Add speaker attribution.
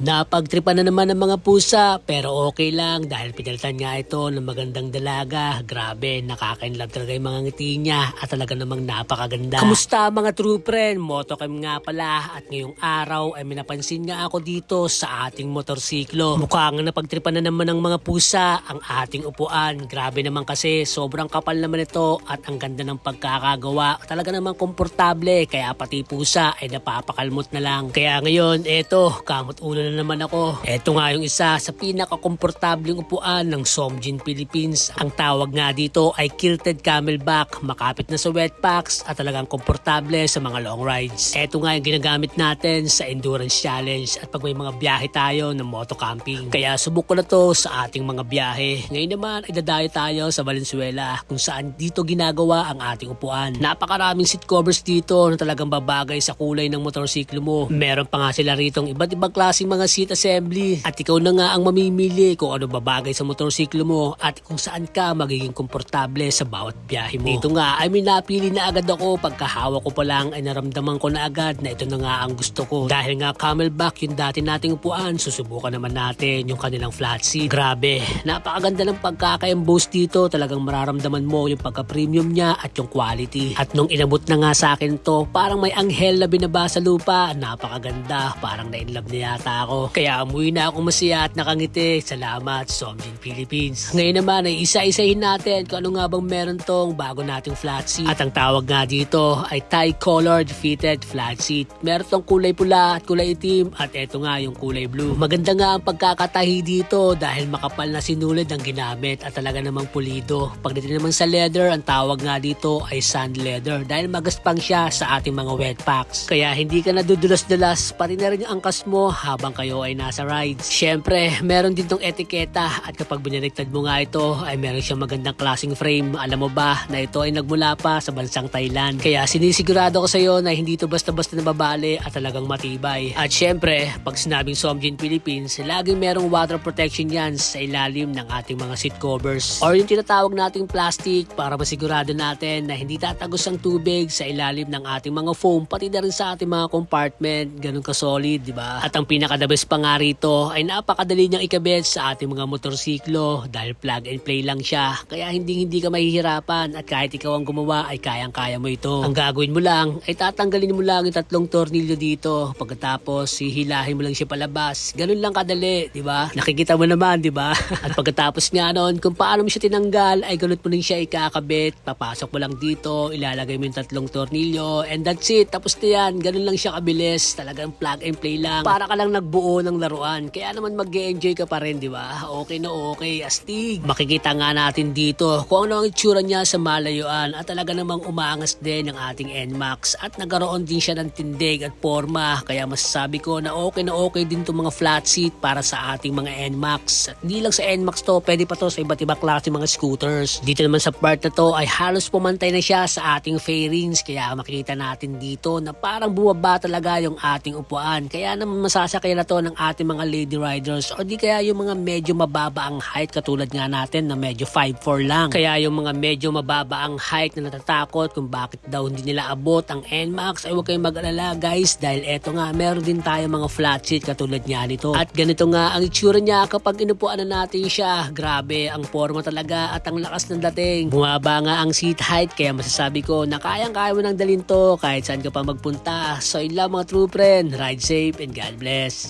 Speaker 1: Napagtripan na naman ng mga pusa pero okay lang dahil pinalitan nga ito ng magandang dalaga. Grabe, nakakainlove talaga yung mga ngiti niya at talaga namang napakaganda. Kamusta mga true friend? Motocam nga pala at ngayong araw ay may napansin nga ako dito sa ating motorsiklo. Mukhang napagtripan na naman ng mga pusa ang ating upuan. Grabe naman kasi sobrang kapal naman ito at ang ganda ng pagkakagawa. Talaga namang komportable kaya pati pusa ay napapakalmot na lang. Kaya ngayon, eto, kamot ulo na naman ako. Eto nga yung isa sa pinakakomportableng upuan ng Somjin Philippines. Ang tawag nga dito ay Kilted Camelback. Makapit na sa wet packs at talagang komportable sa mga long rides. Eto nga yung ginagamit natin sa Endurance Challenge at pag may mga biyahe tayo ng moto camping. Kaya subok ko na to sa ating mga biyahe. Ngayon naman ay dadayo tayo sa Valenzuela kung saan dito ginagawa ang ating upuan. Napakaraming seat covers dito na talagang babagay sa kulay ng motorsiklo mo. Meron pa nga sila ritong iba't ibang klaseng mga seat assembly at ikaw na nga ang mamimili kung ano babagay sa motorsiklo mo at kung saan ka magiging komportable sa bawat biyahe mo. Dito nga ay may napili na agad ako pagkahawa ko pa lang ay naramdaman ko na agad na ito na nga ang gusto ko. Dahil nga camelback yung dati nating upuan, susubukan naman natin yung kanilang flat seat. Grabe, napakaganda ng pagkaka-emboss dito. Talagang mararamdaman mo yung pagka-premium niya at yung quality. At nung inabot na nga sa akin to, parang may anghel na binaba sa lupa. Napakaganda, parang na-inlove na yata ako. Kaya umuwi na ako masaya at nakangiti. Salamat, Somjin Philippines. Ngayon naman ay isa-isahin natin kung ano nga bang meron tong bago nating flat seat. At ang tawag nga dito ay tie-colored fitted flat seat. Meron tong kulay pula at kulay itim at eto nga yung kulay blue. Maganda nga ang pagkakatahi dito dahil makapal na sinulid ang ginamit at talaga namang pulido. Pagdating naman sa leather, ang tawag nga dito ay sand leather dahil magaspang siya sa ating mga wet packs. Kaya hindi ka nadudulas-dulas pati na rin yung angkas mo habang kayo ay nasa rides. Siyempre, meron din tong etiketa at kapag binaliktad mo nga ito ay meron siyang magandang klaseng frame. Alam mo ba na ito ay nagmula pa sa bansang Thailand. Kaya sinisigurado ko sa iyo na hindi ito basta-basta nababali at talagang matibay. At siyempre, pag sinabing Somjin Philippines, laging merong water protection yan sa ilalim ng ating mga seat covers. Or yung tinatawag nating plastic para masigurado natin na hindi tatagos ang tubig sa ilalim ng ating mga foam pati na rin sa ating mga compartment. Ganun ka-solid, di ba? At ang pinaka-the best pa nga rito ay napakadali niyang ikabit sa ating mga motorsiklo dahil plug and play lang siya. Kaya hindi hindi ka mahihirapan at kahit ikaw ang gumawa ay kayang-kaya mo ito. Ang gagawin mo lang ay tatanggalin mo lang yung tatlong tornilyo dito. Pagkatapos hihilahin mo lang siya palabas. Ganun lang kadali, di ba? Nakikita mo naman, di ba? at pagkatapos nga noon, kung paano mo siya tinanggal ay ganun mo rin siya ikakabit. Papasok mo lang dito, ilalagay mo yung tatlong tornilyo and that's it. Tapos na yan, ganun lang siya kabilis. Talagang plug and play lang. Para ka lang nagbuo ng laruan. Kaya naman mag enjoy ka pa rin, di ba? Okay na okay, astig. Makikita nga natin dito kung ano ang itsura niya sa malayuan at talaga namang umangas din ang ating NMAX at nagkaroon din siya ng tindig at forma. Kaya masasabi ko na okay na okay din itong mga flat seat para sa ating mga NMAX. At hindi lang sa NMAX to, pwede pa to sa iba't ibang klase mga scooters. Dito naman sa part na to ay halos pumantay na siya sa ating fairings. Kaya makikita natin dito na parang bumaba talaga yung ating upuan. Kaya naman masasakay na to ng ating mga lady riders o di kaya yung mga medyo mababa ang height katulad nga natin na medyo 5'4 lang. Kaya yung mga medyo mababa ang height na natatakot kung bakit daw hindi nila abot ang NMAX ay huwag kayong mag-alala guys dahil eto nga meron din tayo mga flat seat katulad nga nito. At ganito nga ang itsura niya kapag inupuan na natin siya. Grabe ang forma talaga at ang lakas ng dating. Bumaba nga ang seat height kaya masasabi ko na kayang-kaya mo nang dalhin to kahit saan ka pa magpunta. So yun lang mga true friend. Ride safe and God bless.